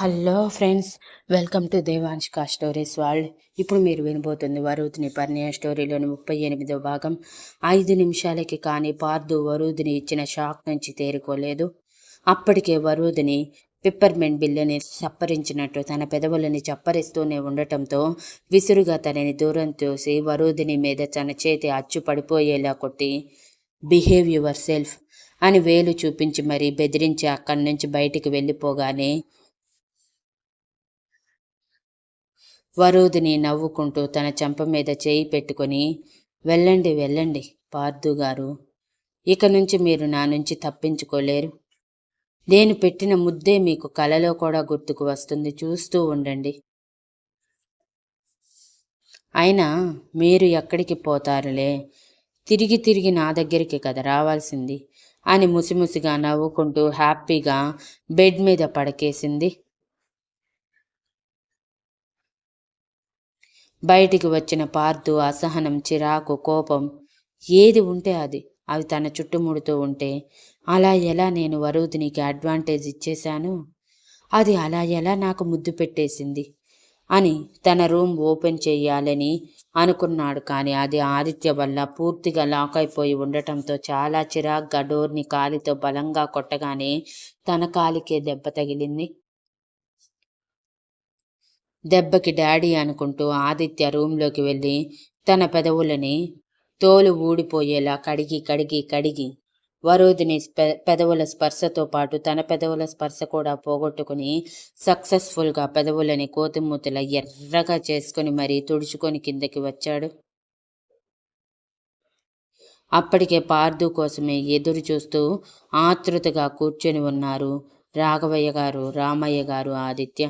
Hello friends welcome to Devanshika stories world. ఇప్పుడు మీరు వినబోతుంది వరుదిని పర్ణయ స్టోరీలోని ముప్పై ఎనిమిదో భాగం. ఐదు నిమిషాలకి కానీ పార్దు వరుదిని ఇచ్చిన షాక్ నుంచి తేరుకోలేదు. అప్పటికే వరుదిని పిప్పర్మెంట్ బిల్లుని చప్పరించినట్టు తన పెదవులని చప్పరిస్తూనే ఉండటంతో విసురుగా తనని దూరం తోసి వరుదిని మీద తన చేతి అచ్చు పడిపోయేలా కొట్టి బిహేవ్ యువర్ సెల్ఫ్ అని వేలు చూపించి మరీ బెదిరించి అక్కడి నుంచి బయటికి వెళ్ళిపోగానే వరూధిని నవ్వుకుంటూ తన చెంప మీద చేయి పెట్టుకొని వెళ్ళండి వెళ్ళండి పార్దు గారు ఇక నుంచి మీరు నా నుంచి తప్పించుకోలేరు. నేను పెట్టిన ముద్దే మీకు కలలో కూడా గుర్తుకు వస్తుంది. చూస్తూ ఉండండి. అయినా మీరు ఎక్కడికి పోతారులే? తిరిగి తిరిగి నా దగ్గరికి కదా రావాల్సింది అని ముసిముసిగా నవ్వుకుంటూ హ్యాపీగా బెడ్ మీద పడకేసింది. బయటికి వచ్చిన పార్థు అసహనం చిరాకు కోపం ఏది ఉంటే అది. అవి తన చుట్టుముడుతూ ఉంటే అలా ఎలా నేను వరుదినికి అడ్వాంటేజ్ ఇచ్చేశాను? అది అలా ఎలా నాకు ముద్దు పెట్టేసింది? అని తన రూమ్ ఓపెన్ చేయాలని అనుకున్నాడు. కానీ అది ఆదిత్య వల్ల పూర్తిగా లాక్ అయిపోయి ఉండటంతో చాలా చిరాగ్గా డోర్ని కాలితో బలంగా కొట్టగానే తన కాలికే దెబ్బ తగిలింది. దెబ్బకి డాడీ అనుకుంటూ ఆదిత్య రూంలోకి వెళ్ళి తన పెదవులని తోలు ఊడిపోయేలా కడిగి కడిగి కడిగి వరోధిని పెదవుల స్పర్శతో పాటు తన పెదవుల స్పర్శ కూడా పోగొట్టుకుని సక్సెస్ఫుల్గా పెదవులని కోతిమూతల ఎర్రగా చేసుకుని మరీ తుడుచుకొని కిందకి వచ్చాడు. అప్పటికే పార్దు కోసమే ఎదురు చూస్తూ ఆతృతగా కూర్చొని ఉన్నారు రాఘవయ్య గారు రామయ్య గారు ఆదిత్య.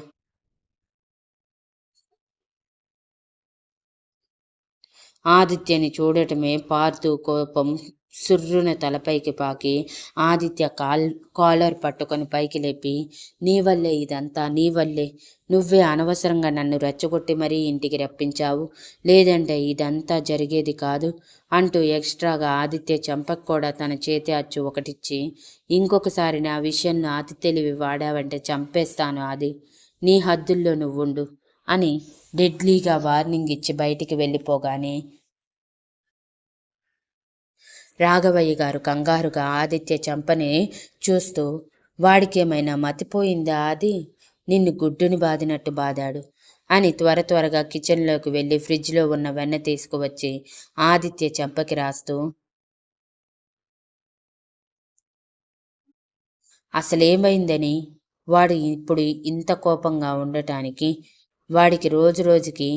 ఆదిత్యని చూడటమే పార్థు కోపం. సుర్రున తలపైకి పాకి ఆదిత్య కాల్ కాలర్ పట్టుకొని పైకి లేపి నీ వల్లే ఇదంతా నీ వల్లే. నువ్వే అనవసరంగా నన్ను రెచ్చగొట్టి మరీ ఇంటికి రప్పించావు. లేదంటే ఇదంతా జరిగేది కాదు అంటూ ఎక్స్ట్రాగా ఆదిత్య చంపకు కూడా తన చేతి అచ్చు ఒకటిచ్చి ఇంకొకసారి నా విషయంలో అతి తెలివి వాడావంటే చంపేస్తాను అది నీ హద్దుల్లో నువ్వుండు అని డెడ్లీగా వార్నింగ్ ఇచ్చి బయటికి వెళ్ళిపోగానే రాఘవయ్య గారు కంగారుగా ఆదిత్య చంపని చూస్తూ వాడికేమైనా మతిపోయిందా అది నిన్ను గుడ్డుని బాదినట్టు బాదాడు అని త్వర త్వరగా కిచెన్లోకి వెళ్ళి ఫ్రిడ్జ్లో ఉన్న వెన్న తీసుకువచ్చి ఆదిత్య చెంపకి రాస్తూ అసలేమైందని? వాడు ఇప్పుడు ఇంత కోపంగా ఉండటానికి వాడికి రోజు రోజుకి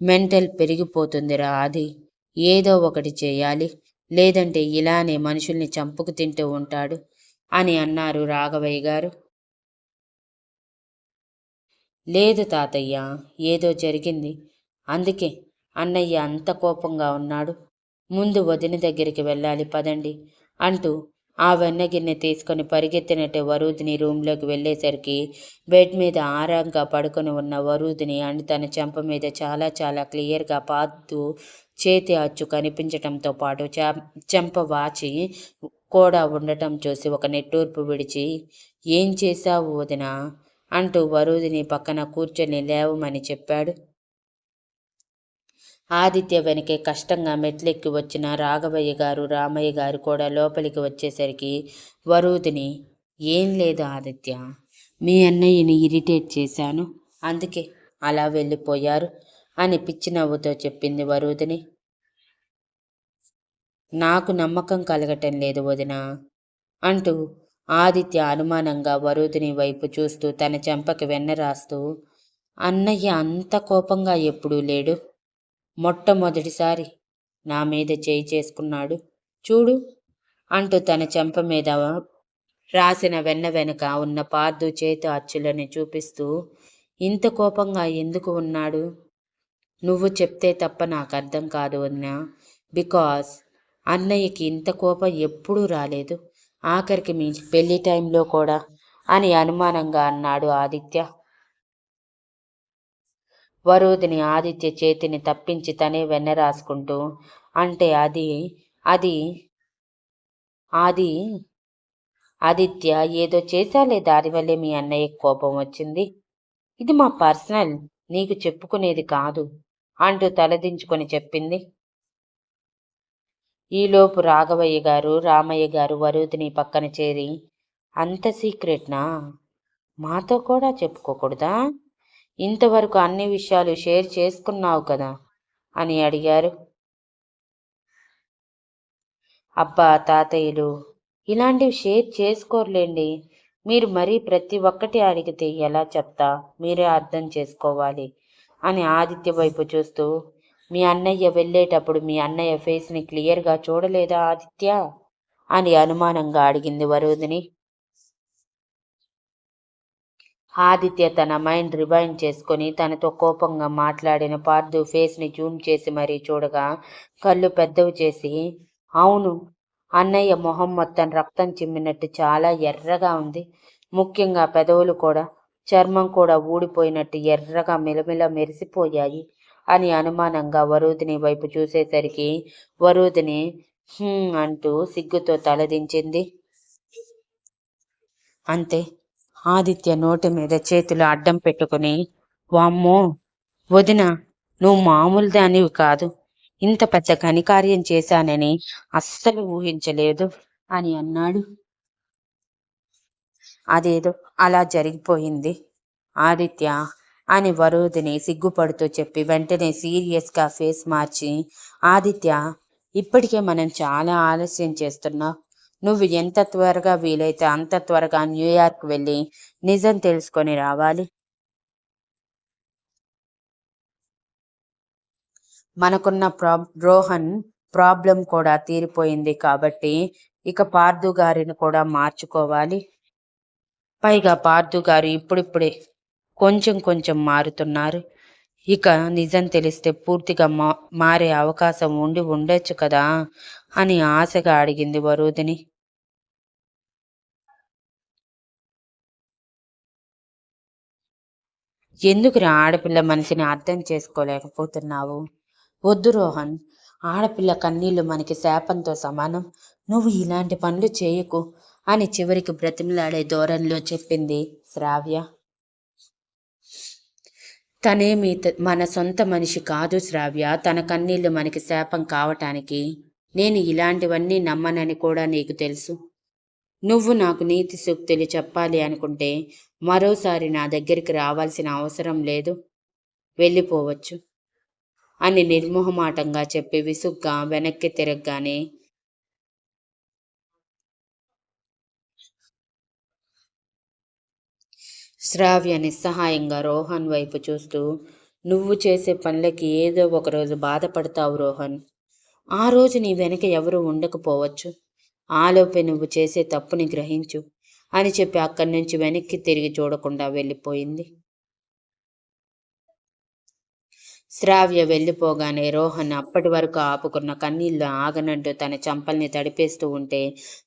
మెంటల్ పెరిగిపోతుందిరా అది ఏదో ఒకటి చేయాలి. లేదంటే ఇలానే మనుషుల్ని చంపుకు తింటూ ఉంటాడు అని అన్నారు రాఘవయ్య గారు. లేదు తాతయ్య ఏదో జరిగింది. అందుకే అన్నయ్య అంత కోపంగా ఉన్నాడు. ముందు వదిన దగ్గరికి వెళ్ళాలి పదండి అంటూ ఆ వెన్న గిన్నె తీసుకొని పరిగెత్తినట్టే వరూదిని రూమ్లోకి వెళ్ళేసరికి బెడ్ మీద ఆరాంగా పడుకొని ఉన్న వరూదిని అండ్ తన చెంప మీద చాలా చాలా క్లియర్గా పాతు చేతి అచ్చు కనిపించటంతో పాటు చెంప వాచి కూడా ఉండటం చూసి ఒక నెట్టూర్పు విడిచి ఏం చేశావు వదిన? అంటూ వరుదిని పక్కన కూర్చొని లేవమని చెప్పాడు. ఆదిత్య వెనకే కష్టంగా మెట్లెక్కి వచ్చిన రాఘవయ్య గారు రామయ్య గారు కూడా లోపలికి వచ్చేసరికి వరుదిని ఏం లేదు ఆదిత్య మీ అన్నయ్యని ఇరిటేట్ చేశాను అందుకే అలా వెళ్ళిపోయారు అని పిచ్చి నవ్వుతో చెప్పింది వరుదిని. నాకు నమ్మకం కలగటం లేదు వదిన అంటూ ఆదిత్య అనుమానంగా వరుదిని వైపు చూస్తూ తన చెంపకి వెన్న రాస్తూ అన్నయ్య అంత కోపంగా ఎప్పుడూ లేడు మొట్టమొదటిసారి నా మీద చేయి చేసుకున్నాడు. చూడు అంటూ తన చెంప మీద రాసిన వెన్న వెనుక ఉన్న పార్దు చేతి అచ్చులని చూపిస్తూ ఇంత కోపంగా ఎందుకు ఉన్నాడు? నువ్వు చెప్తే తప్ప నాకు అర్థం కాదు వదిన బికాస్ అన్నయ్యకి ఇంత కోపం ఎప్పుడూ రాలేదు. ఆఖరికి మీ పెళ్ళి టైంలో కూడా అని అనుమానంగా అన్నాడు ఆదిత్య. వరుదిని ఆదిత్య చేతిని తప్పించి తనే వెన్న రాసుకుంటూ అంటే అది అది అది ఆదిత్య ఏదో చేశాలే దానివల్లే మీ అన్నయ్య కోపం వచ్చింది. ఇది మా పర్సనల్ నీకు చెప్పుకునేది కాదు అంటూ తలదించుకొని చెప్పింది. ఈలోపు రాఘవయ్య గారు రామయ్య గారు వరుదిని పక్కన చేరి అంత సీక్రెట్నా? మాతో కూడా చెప్పుకోకూడదా? ఇంతవరకు అన్ని విషయాలు షేర్ చేసుకున్నావు కదా? అని అడిగారు. అబ్బా తాతయ్యలు ఇలాంటివి షేర్ చేసుకోర్లేండి. మీరు మరీ ప్రతి ఒక్కటి అడిగితే ఎలా చెప్తా? మీరే అర్థం చేసుకోవాలి అని ఆదిత్య వైపు చూస్తూ మీ అన్నయ్య వెళ్ళేటప్పుడు మీ అన్నయ్య ఫేస్ని క్లియర్గా చూడలేదా ఆదిత్య? అని అనుమానంగా అడిగింది వరుదిని. ఆదిత్య తన మైండ్ రివైండ్ చేసుకొని తనతో కోపంగా మాట్లాడిన పార్థు ఫేస్ని జూమ్ చేసి మరీ చూడగా కళ్ళు పెద్దవి చేసి అవును అన్నయ్య మొహం మొత్తం రక్తం చిమ్మినట్టు చాలా ఎర్రగా ఉంది. ముఖ్యంగా పెదవులు కూడా చర్మం కూడా ఊడిపోయినట్టు ఎర్రగా మిలమిల మెరిసిపోయాయి అని అనుమానంగా వరుదిని వైపు చూసేసరికి వరుదిని అంటూ సిగ్గుతో తలదించింది. అంతే ఆదిత్య నోటి మీద చేతులు అడ్డం పెట్టుకుని వామ్మో వదిన నువ్వు మామూలు దానివి కాదు. ఇంత పెద్ద కనికార్యం చేశానని అస్సలు ఊహించలేదు అని అన్నాడు. అదేదో అలా జరిగిపోయింది. ఆదిత్య అని వరుదిని సిగ్గుపడుతూ చెప్పి వెంటనే సీరియస్గా ఫేస్ మార్చి ఆదిత్య ఇప్పటికే మనం చాలా ఆలస్యం చేస్తున్నావు నువ్వు ఎంత త్వరగా వీలైతే అంత త్వరగా న్యూయార్క్ వెళ్ళి నిజం తెలుసుకొని రావాలి. మనకున్న ప్రా రోహన్ ప్రాబ్లం కూడా తీరిపోయింది కాబట్టి ఇక పార్థు గారిని కూడా మార్చుకోవాలి. పైగా పార్థు గారు ఇప్పుడిప్పుడే కొంచెం కొంచెం మారుతున్నారు. ఇక నిజం తెలిస్తే పూర్తిగా మా మారే అవకాశం ఉండి ఉండొచ్చు కదా అని ఆశగా అడిగింది వరుదిని. ఎందుకు ఆడపిల్ల మనిషిని అర్థం చేసుకోలేకపోతున్నావు? వద్దు రోహన్ ఆడపిల్ల కన్నీళ్ళు మనకి శాపంతో సమానం. నువ్వు ఇలాంటి పనులు చేయకు అని చివరికి బ్రతిమలాడే ధోరణిలో చెప్పింది శ్రావ్య. తనేమి మన సొంత మనిషి కాదు శ్రావ్య. తన కన్నీళ్ళు మనకి శాపం కావటానికి నేను ఇలాంటివన్నీ నమ్మనని కూడా నీకు తెలుసు. నువ్వు నాకు నీతి సూక్తులు చెప్పాలి అనుకుంటే మరోసారి నా దగ్గరికి రావాల్సిన అవసరం లేదు. వెళ్ళిపోవచ్చు. అని నిర్మోహమాటంగా చెప్పి విసుగ్గా వెనక్కి తిరగగానే శ్రావ్య నిస్సహాయంగా రోహన్ వైపు చూస్తూ నువ్వు చేసే పనులకి ఏదో ఒకరోజు బాధపడతావు రోహన్. ఆ రోజు నీ వెనక ఎవరు ఉండకపోవచ్చు. ఆలోపే నువ్వు చేసే తప్పుని గ్రహించు అని చెప్పి అక్కడి నుంచి వెనక్కి తిరిగి చూడకుండా వెళ్ళిపోయింది. శ్రావ్య వెళ్ళిపోగానే రోహన్ అప్పటి వరకు ఆపుకున్న కన్నీళ్ళు ఆగనంటూ తన చంపల్ని తడిపేస్తూ ఉంటే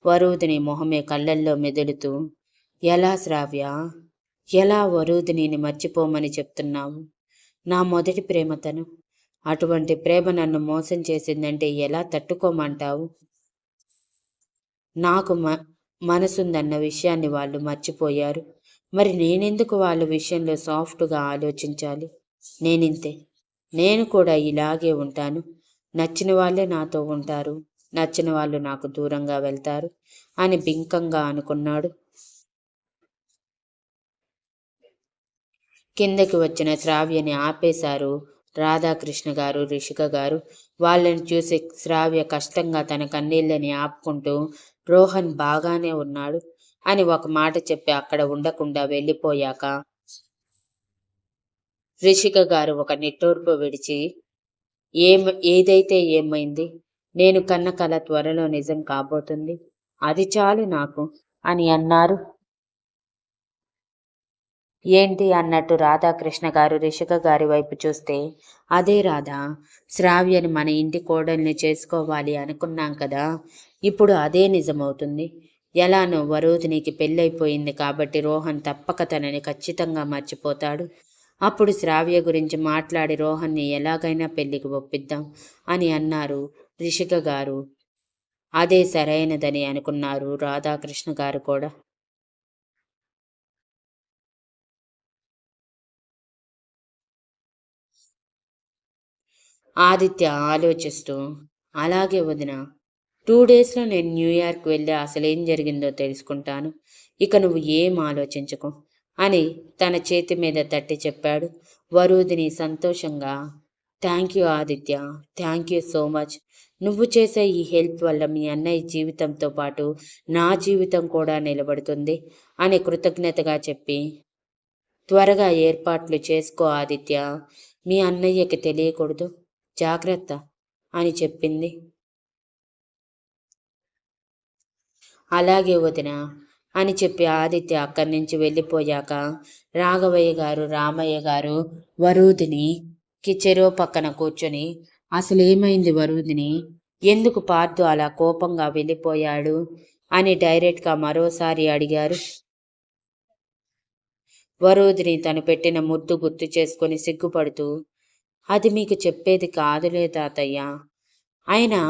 వరుదిని మొహమే కళ్ళల్లో మెదులుతూ ఎలా శ్రావ్య? ఎలా వరుదిని మర్చిపోమని చెప్తున్నావు? నా మొదటి ప్రేమ తను. అటువంటి ప్రేమ నన్ను మోసం చేసిందంటే ఎలా తట్టుకోమంటావు? నాకు మ మనసుందన్న విషయాన్ని వాళ్ళు మర్చిపోయారు. మరి నేనెందుకు వాళ్ళ విషయంలో సాఫ్ట్గా ఆలోచించాలి? నేనింతే. నేను కూడా ఇలాగే ఉంటాను. నచ్చిన వాళ్ళే నాతో ఉంటారు. నచ్చిన వాళ్ళు నాకు దూరంగా వెళ్తారు అని బింకంగా అనుకున్నాడు. కిందకి వచ్చిన శ్రావ్యని ఆపేశారు రాధాకృష్ణ గారు రిషిక గారు. వాళ్ళని చూసి శ్రావ్య కష్టంగా తన కన్నీళ్ళని ఆపుకుంటూ రోహన్ బాగానే ఉన్నాడు అని ఒక మాట చెప్పి అక్కడ ఉండకుండా వెళ్ళిపోయాక రిషిక గారు ఒక నిట్టూర్పు విడిచి ఏం ఏదైతే ఏమైంది? నేను కన్న కల త్వరలో నిజం కాబోతుంది. అది చాలు నాకు అని అన్నారు. ఏంటి అన్నట్టు రాధాకృష్ణ గారు రిషిక గారి వైపు చూస్తే అదే రాధా శ్రావ్యని మన ఇంటి కోడల్ని చేసుకోవాలి అనుకున్నాం కదా ఇప్పుడు అదే నిజమవుతుంది. ఎలానో వరోధినికి పెళ్ళైపోయింది కాబట్టి రోహన్ తప్పక తనని ఖచ్చితంగా మర్చిపోతాడు. అప్పుడు శ్రావ్య గురించి మాట్లాడి రోహన్ని ఎలాగైనా పెళ్ళికి ఒప్పిద్దాం అని అన్నారు రిషిక గారు. అదే సరైనదని అనుకున్నారు రాధాకృష్ణ గారు కూడా. ఆదిత్య ఆలోచిస్తూ అలాగే వదిన టూ డేస్లో నేను న్యూయార్క్ వెళ్ళి అసలేం జరిగిందో తెలుసుకుంటాను. ఇక నువ్వు ఏం ఆలోచించకు అని తన చేతి మీద తట్టి చెప్పాడు వరుదిని సంతోషంగా. Thank you Aditya thank you so much. నువ్వు చేసే ఈ హెల్ప్ వల్ల మీ అన్నయ్య జీవితంతో పాటు నా జీవితం కూడా నిలబడుతుంది అని కృతజ్ఞతగా చెప్పి త్వరగా ఏర్పాట్లు చేసుకో ఆదిత్య. మీ అన్నయ్యకి తెలియకూడదు. జాగ్రత్త అని చెప్పింది. అలాగే వదిన అని చెప్పి ఆదిత్య అక్కడి నుంచి వెళ్ళిపోయాక రాఘవయ్య గారు రామయ్య గారు వరూదిని కిచెరో పక్కన కూర్చొని అసలు ఏమైంది వరూదిని? ఎందుకు పార్థు అలా కోపంగా వెళ్ళిపోయాడు? అని డైరెక్ట్గా మరోసారి అడిగారు. వరూదిని తను పెట్టిన ముద్దు గుర్తు చేసుకొని సిగ్గుపడుతూ అది మీకు చెప్పేది కాదులే తాతయ్య. అయినా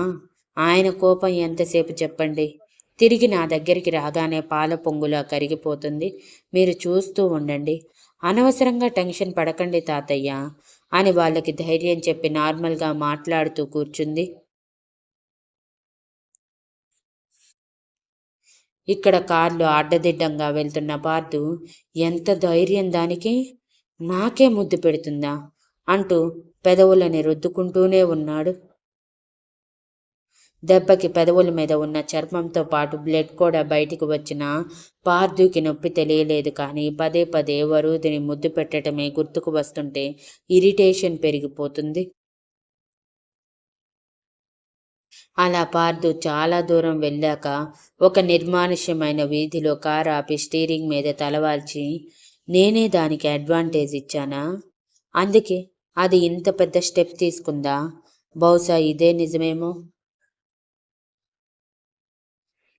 ఆయన కోపం ఎంతసేపు చెప్పండి? తిరిగి నా దగ్గరికి రాగానే పాల పొంగులా కరిగిపోతుంది. మీరు చూస్తూ ఉండండి. అనవసరంగా టెన్షన్ పడకండి తాతయ్య అని వాళ్ళకి ధైర్యం చెప్పి నార్మల్గా మాట్లాడుతూ కూర్చుంది. ఇక్కడ కార్లు అడ్డదిడ్డంగా వెళ్తున్న పార్దు ఎంత ధైర్యం దానికి? నాకే ముద్దు పెడుతుందా? అంటూ పెదవులని రుద్దుకుంటూనే ఉన్నాడు. దెబ్బకి పెదవుల మీద ఉన్న చర్మంతో పాటు బ్లడ్ కూడా బయటికి వచ్చిన పార్థుకి నొప్పి తెలియలేదు కానీ పదే పదే వరుదిని ముద్దు పెట్టడమే గుర్తుకు వస్తుంటే ఇరిటేషన్ పెరిగిపోతుంది. అలా పార్థు చాలా దూరం వెళ్ళాక ఒక నిర్మానుష్యమైన వీధిలో కారు ఆపి స్టీరింగ్ మీద తలవాల్చి నేనే దానికి అడ్వాంటేజ్ ఇచ్చానా? అందుకే అది ఇంత పెద్ద స్టెప్ తీసుకుందా? బహుశా ఇదే నిజమేమో.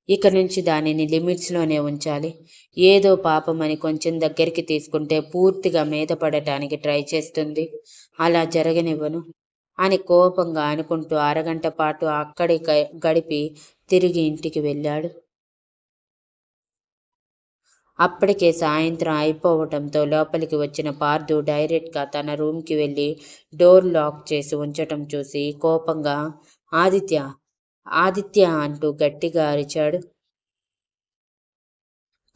ఇక నుంచి దానిని లిమిట్స్లోనే ఉంచాలి. ఏదో పాపమని కొంచెం దగ్గరికి తీసుకుంటే పూర్తిగా మీద పడటానికి ట్రై చేస్తుంది. అలా జరగనివ్వను అని కోపంగా అనుకుంటూ అరగంట పాటు అక్కడే గడిపి తిరిగి ఇంటికి వెళ్ళాడు. అప్పటికే సాయంత్రం అయిపోవటంతో లోపలికి వచ్చిన పార్దు డైరెక్ట్గా తన రూమ్కి వెళ్ళి డోర్ లాక్ చేసి ఉంచటం చూసి కోపంగా ఆదిత్య ఆదిత్య అంటూ గట్టిగా అరిచాడు.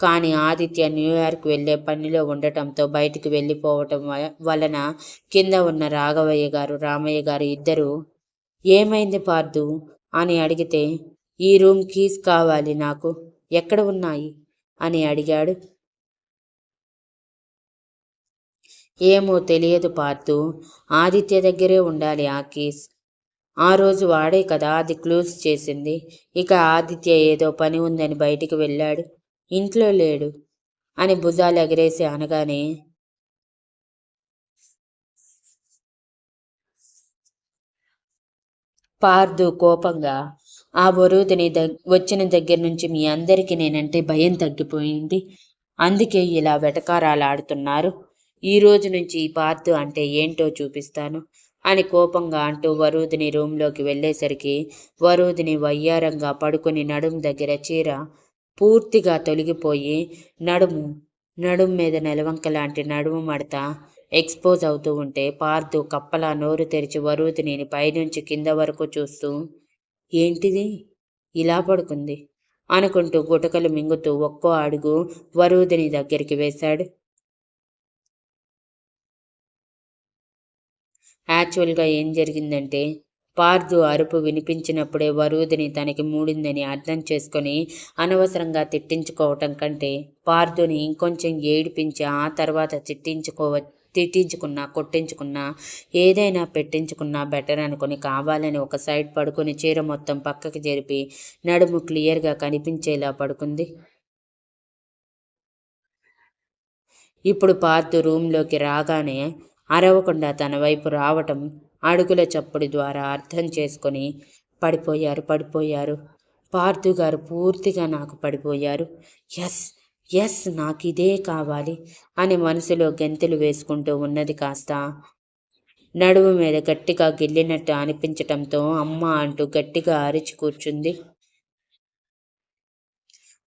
కానీ ఆదిత్య న్యూయార్క్ వెళ్ళే పనిలో ఉండటంతో బయటికి వెళ్ళిపోవటం వలన కింద ఉన్న రాఘవయ్య గారు రామయ్య గారు ఇద్దరు ఏమైంది పార్దు అని అడిగితే ఈ రూమ్ కీస్ కావాలి నాకు. ఎక్కడ ఉన్నాయి? అని అడిగాడు. ఏమో తెలియదు పార్థు ఆదిత్య దగ్గరే ఉండాలి ఆ కేస్ ఆ రోజు వాడే కదా అది క్లోజ్ చేసింది. ఇక ఆదిత్య ఏదో పని ఉందని బయటికి వెళ్ళాడు. ఇంట్లో లేడు అని భుజాలు ఎగరేసి అనగానే పార్దు కోపంగా ఆ బరువుని వచ్చిన దగ్గర నుంచి మీ అందరికీ నేనంటే భయం తగ్గిపోయింది. అందుకే ఇలా వెటకారాలాడుతున్నారు. ఈ రోజు నుంచి ఈ పార్దు అంటే ఏంటో చూపిస్తాను అని కోపంగా అంటూ వరుదిని రూంలోకి వెళ్ళేసరికి వరుదిని వయ్యారంగా పడుకుని నడుం దగ్గర చీర పూర్తిగా తొలగిపోయి నడుము నడుం మీద నెలవంక లాంటి నడుము మడత ఎక్స్పోజ్ అవుతూ ఉంటే పార్దు కప్పలా నోరు తెరిచి వరుదిని పైనుంచి కింద వరకు చూస్తూ ఏంటిది? ఇలా పడుకుంది. అనుకుంటూ గుటకలు మింగుతూ ఒక్కో అడుగు వరూదిని దగ్గరికి వేశాడు. యాక్చువల్గా ఏం జరిగిందంటే పార్దు అరుపు వినిపించినప్పుడే వరుదిని తనకి మూడిందని అర్థం చేసుకొని అనవసరంగా తిట్టించుకోవటం కంటే పార్దుని ఇంకొంచెం ఏడిపించి ఆ తర్వాత తిట్టించుకోవ తిట్టించుకున్నా కొట్టించుకున్నా ఏదైనా పెట్టించుకున్నా బెటర్ అనుకుని కావాలని ఒక సైడ్ పడుకొని చీర మొత్తం పక్కకి జరిపి నడుము క్లియర్గా కనిపించేలా పడుకుంది. ఇప్పుడు పార్థు రూమ్లోకి రాగానే అరవకుండా తన వైపు రావటం అడుగుల చప్పుడు ద్వారా అర్థం చేసుకొని పడిపోయారు పడిపోయారు. పార్థు గారు పూర్తిగా నాకు పడిపోయారు. ఎస్ ఎస్ నాకు ఇదే కావాలి అని మనసులో గెంతులు వేసుకుంటూ ఉన్నది కాస్త. నడుము మీద గట్టిగా గిల్లినట్టు అనిపించటంతో అమ్మ అంటూ గట్టిగా అరిచి కూర్చుంది.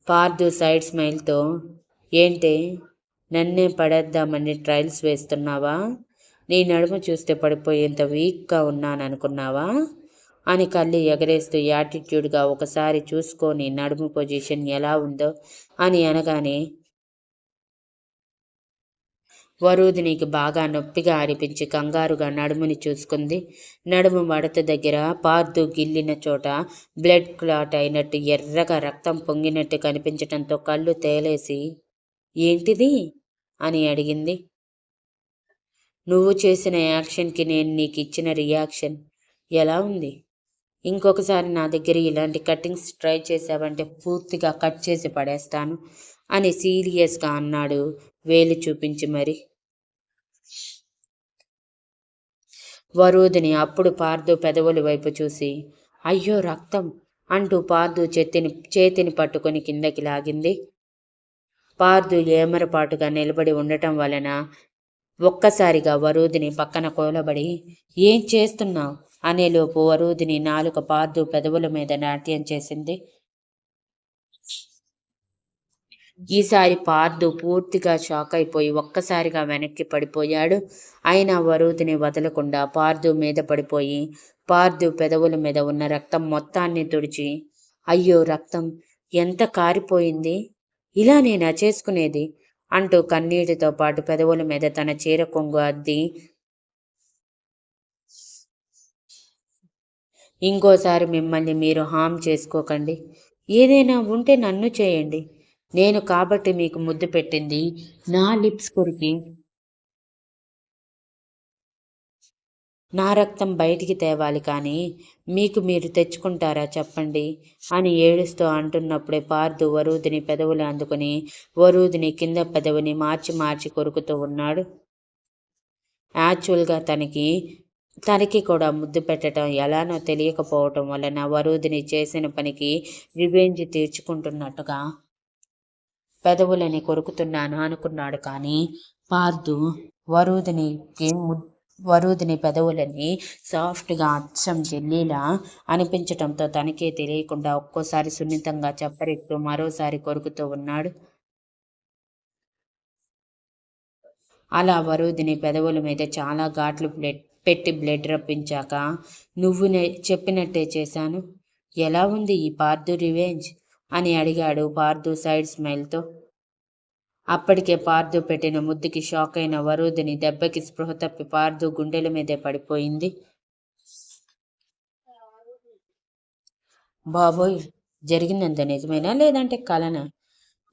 పార్దు సైడ్ స్మైల్తో ఏంటి నన్నే పడేద్దామని ట్రయల్స్ వేస్తున్నావా? నీ నడుము చూస్తే పడిపోయేంత వీక్గా ఉన్నాననుకున్నావా? అని కళ్ళు ఎగరేస్తూ యాటిట్యూడ్గా ఒకసారి చూసుకొని నడుము పొజిషన్ ఎలా ఉందో అని అనగానే వరుది నీకు బాగా నొప్పిగా అనిపించి కంగారుగా నడుముని చూసుకుంది. నడుము మడత దగ్గర పార్దు గిల్లిన చోట బ్లడ్ క్లాట్ అయినట్టు ఎర్రగా రక్తం పొంగినట్టు కనిపించటంతో కళ్ళు తేలేసి ఏంటిది? అని అడిగింది. నువ్వు చేసిన యాక్షన్కి నేను నీకు ఇచ్చిన రియాక్షన్. ఎలా ఉంది? ఇంకొకసారి నా దగ్గర ఇలాంటి కటింగ్స్ ట్రై చేసావంటే పూర్తిగా కట్ చేసి పడేస్తాను అని సీరియస్గా అన్నాడు వేలు చూపించి మరి. వరూధిని అప్పుడు పార్దు పెదవుల వైపు చూసి అయ్యో రక్తం అంటూ పార్దు చేతిని చేతిని పట్టుకొని కిందకి లాగింది. పార్దు ఏమరపాటుగా నిలబడి ఉండటం వలన ఒక్కసారిగా వరూధిని పక్కన కోలబడి ఏం చేస్తున్నావు? అనేలోపు వరుదిని నాలుక పార్దు పెదవుల మీద నాట్యం చేసింది. ఈసారి పార్దు పూర్తిగా షాక్ అయిపోయి ఒక్కసారిగా వెనక్కి పడిపోయాడు. అయినా వరూధిని వదలకుండా పార్దు మీద పడిపోయి పార్దు పెదవుల మీద ఉన్న రక్తం మొత్తాన్ని తుడిచి అయ్యో రక్తం ఎంత కారిపోయింది? ఇలా నేనా చేసుకునేది? అంటూ కన్నీటితో పాటు పెదవుల మీద తన చీర కొంగు అద్ది ఇంకోసారి మిమ్మల్ని మీరు హామ్ చేసుకోకండి. ఏదైనా ఉంటే నన్ను చేయండి. నేను కాబట్టి మీకు ముద్దు పెట్టింది నా లిప్స్ కొరికి. నా రక్తం బయటికి తేవాలి కానీ మీకు మీరు తెచ్చుకుంటారా చెప్పండి అని ఏడుస్తూ అంటున్నప్పుడే పార్దు వరూధిని పెదవులు అందుకుని వరూధిని కింద పెదవిని మార్చి మార్చి కొరుకుతూ ఉన్నాడు. యాక్చువల్గా తనకి తనకి కూడా ముద్దు పెట్టడం ఎలానో తెలియకపోవటం వలన వరుదిని చేసిన పనికి రివెంజ్ తీర్చుకుంటున్నట్టుగా పెదవులని కొరుకుతున్నాను అనుకున్నాడు కానీ పార్దు వరుదినికి వరుదిని పెదవులని సాఫ్ట్గా అచ్చం జెల్లీలా అనిపించటంతో తనకే తెలియకుండా ఒక్కోసారి సున్నితంగా చెప్పరిస్తూ మరోసారి కొరుకుతూ ఉన్నాడు. అలా వరుదిని పెదవుల మీద చాలా ఘాట్లు పెట్టి పెట్టి బ్లడ్ రప్పించాక నువ్వు చెప్పినట్టే చేశాను. ఎలా ఉంది ఈ పార్దు రివెంజ్? అని అడిగాడు పార్దు సైడ్ స్మైల్తో. అప్పటికే పార్దు పెట్టిన ముద్దుకి షాక్ అయిన వరుదిని దెబ్బకి స్పృహ తప్పి పార్దు గుండెల మీదే పడిపోయింది. బాబోయ్ జరిగిందంత నిజమేనా లేదంటే కలనా?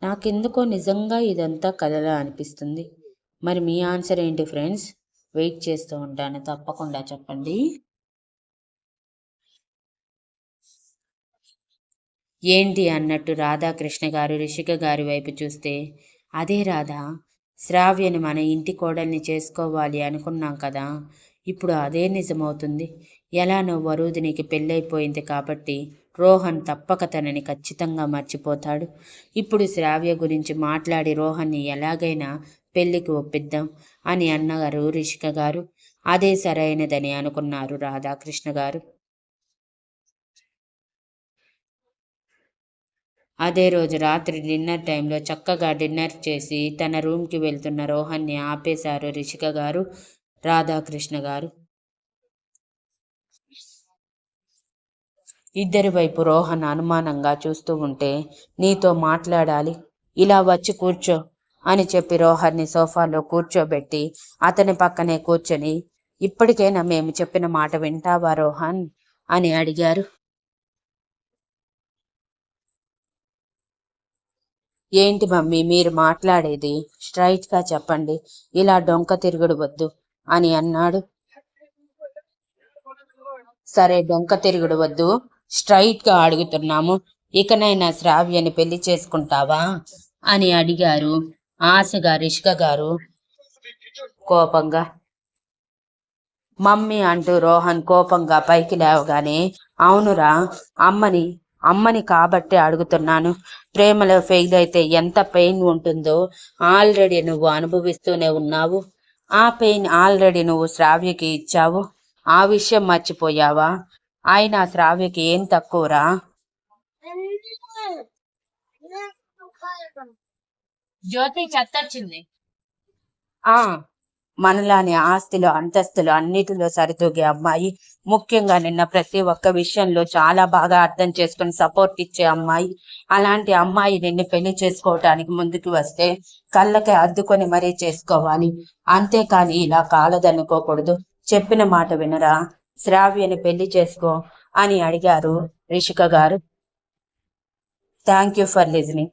నాకెందుకో నిజంగా ఇదంతా కలలా అనిపిస్తుంది. మరి మీ ఆన్సర్ ఏంటి ఫ్రెండ్స్? వెయిట్ చేస్తూ ఉంటాను. తప్పకుండా చెప్పండి. ఏంటి అన్నట్టు రాధాకృష్ణ గారు రిషిక గారి వైపు చూస్తే అదే రాధా శ్రావ్యని మన ఇంటి కోడల్ని చేసుకోవాలి అనుకున్నాం కదా ఇప్పుడు అదే నిజమవుతుంది. ఎలానో వరుదినికి పెళ్ళైపోయింది కాబట్టి రోహన్ తప్పక తనని ఖచ్చితంగా మర్చిపోతాడు. ఇప్పుడు శ్రావ్య గురించి మాట్లాడి రోహన్ని ఎలాగైనా పెళ్ళికి ఒప్పిద్దాం అని అన్నగారు రిషిక గారు. అదే సరైనదని అనుకున్నారు రాధాకృష్ణ గారు. అదే రోజు రాత్రి డిన్నర్ టైంలో చక్కగా డిన్నర్ చేసి తన రూమ్కి వెళ్తున్న రోహన్ని ఆపేశారు రిషిక గారు రాధాకృష్ణ గారు. ఇద్దరి వైపు రోహన్ అనుమానంగా చూస్తూ ఉంటే నీతో మాట్లాడాలి. ఇలా వచ్చి కూర్చో. అని చెప్పి రోహర్ని సోఫాలో కూర్చోబెట్టి అతని పక్కనే కూర్చొని ఇప్పటికైనా మేము చెప్పిన మాట వింటావా రోహన్? అని అడిగారు. ఏంటి మమ్మీ మీరు మాట్లాడేది స్ట్రైట్గా చెప్పండి ఇలా డొంక తిరుగుడు వద్దు అని అన్నాడు. సరే డొంక తిరుగుడు వద్దు స్ట్రైట్గా అడుగుతున్నాము ఇకనైనా శ్రావ్యని పెళ్ళి చేసుకుంటావా? అని అడిగారు. ఆశగా రిషిక గారు కోపంగా మమ్మీ అంటూ రోహన్ కోపంగా పైకి లేవగానే అవునురా అమ్మని అమ్మని కాబట్టి అడుగుతున్నాను. ప్రేమలో ఫెయిల్ అయితే ఎంత పెయిన్ ఉంటుందో ఆల్రెడీ నువ్వు అనుభవిస్తూనే ఉన్నావు. ఆ పెయిన్ ఆల్రెడీ నువ్వు శ్రావ్యకి ఇచ్చావు. ఆ విషయం మర్చిపోయావా? ఆయన శ్రావ్యకి ఏం తక్కువరా? జ్యోతి చెత్తొచ్చింది. ఆ మనలాని ఆస్తులు అంతస్తులు అన్నిటిలో సరితూగే అమ్మాయి ముఖ్యంగా నిన్న ప్రతి ఒక్క విషయంలో చాలా బాగా అర్థం చేసుకుని సపోర్ట్ ఇచ్చే అమ్మాయి. అలాంటి అమ్మాయి నిన్ను పెళ్ళి చేసుకోవటానికి ముందుకు వస్తే కళ్ళకి అద్దుకొని మరీ చేసుకోవాలి. అంతేకాని ఇలా కాలదనుకోకూడదు చెప్పిన మాట వినరా? శ్రావ్యని పెళ్ళి చేసుకో అని అడిగారు Rishika garu. Thank you for listening